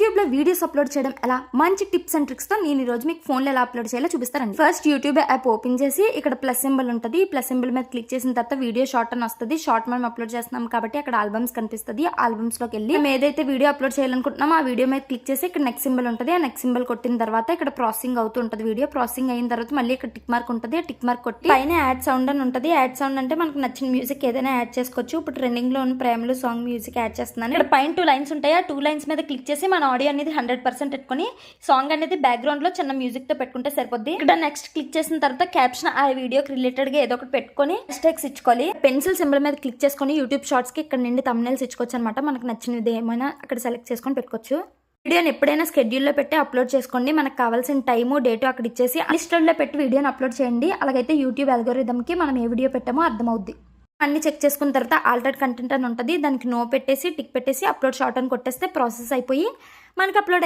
యూట్యూబ్లో videos upload చేయడం ఎలా? మంచి టిప్స్ అండ్ ట్రిక్స్తో నేను ఈ రోజు మీకు ఫోన్లో ఎలా అప్లోడ్ చేయాలో చూపిస్తారండి ఫస్ట్ యూట్యూబ్ యాప్ ఓపెన్ చేసి ఇక్కడ ప్లస్ సింబల్ ఉంటుంది. ఈ ప్లస్ సింబల్ మీద క్లిక్ చేసిన తర్వాత వీడియో షార్ట్ అని వస్తుంది. షార్ట్ మనం అప్లోడ్ చేస్తున్నాం కాబట్టి అక్కడ ఆల్బమ్స్ కనిపిస్తుంది. ఆల్బమ్స్లోకి వెళ్ళి మేము ఏదైతే వీడియో అప్లోడ్ చేయాలనుకుంటున్నామో ఆ వీడియో మీద క్లిక్ చేసి ఇక్కడ నెక్స్ట్ సింబల్ ఉంటుంది. ఆ నెక్స్ట్ సింబల్ కొట్టిన తర్వాత ఇక్కడ ప్రాసెసింగ్ అవుతూ ఉంటుంది. వీడియో ప్రాసెసింగ్ అయిన తర్వాత మళ్ళీ ఇక్కడ టిక్ మార్క్ ఉంటుంది. ఆ టిక్ మార్క్ కొట్టి పైన యాడ్ సౌండ్ అని ఉంటుంది. యాడ్ సౌండ్ అంటే మనకు నచ్చిన మ్యూజిక్ ఏదైనా యాడ్ చేసుకోవచ్చు. ఇప్పుడు ట్రెండింగ్లో ఉన్న ప్రేమలు సాంగ్ మ్యూజిక్ యాడ్ చేస్తున్నాను. ఇక్కడ పైన టూ లైన్స్ ఉంటాయి. ఆ టూ లైన్స్ మీద క్లిక్ చేసి మనం ఆడియో అనేది హండ్రెడ్ పర్సెంట్ పెట్టుకొని సాంగ్ అనేది బ్యాక్గ్రౌండ్లో చిన్న మ్యూజిక్తో పెట్టుకుంటే సరిపోద్ది. ఇక్కడ నెక్స్ట్ క్లిక్ చేసిన తర్వాత క్యాప్షన్ ఆ వీడియోకి రిలేటెడ్గా ఏదో ఒకటి పెట్టుకొని మిస్టేక్స్ ఇచ్చుకోవాలి. పెన్సిల్ సింబల్ మీద క్లిక్ చేసుకొని యూట్యూబ్ షార్ట్స్కి ఇక్కడ నుండి తమ్నెల్స్ ఇచ్చుకోవచ్చు అనమాట మనకు నచ్చినది ఏమైనా అక్కడ సెలెక్ట్ చేసుకొని పెట్టుకోవచ్చు. వీడియోని ఎప్పుడైనా స్కెడ్యూల్లో పెట్టి అప్లోడ్ చేసుకోండి. మనకు కావాల్సిన టైము డేటు అక్కడ ఇచ్చేసి లిస్టర్లో పెట్టి వీడియోని అప్లోడ్ చేయండి. అలాగైతే యూట్యూబ్ అల్గోరిథంకి మనం ఏ వీడియో పెట్టామో అర్థమవుద్ది. అన్ని చెక్ చేసుకున్న తర్వాత ఆల్టర్డ్ కంటెంట్ అని ఉంటుంది. దానికి నో పెట్టేసి టిక్ పెట్టేసి అప్లోడ్ షార్ట్ అని కొట్టేస్తే ప్రాసెస్ అయిపోయి మనకి అప్లోడ్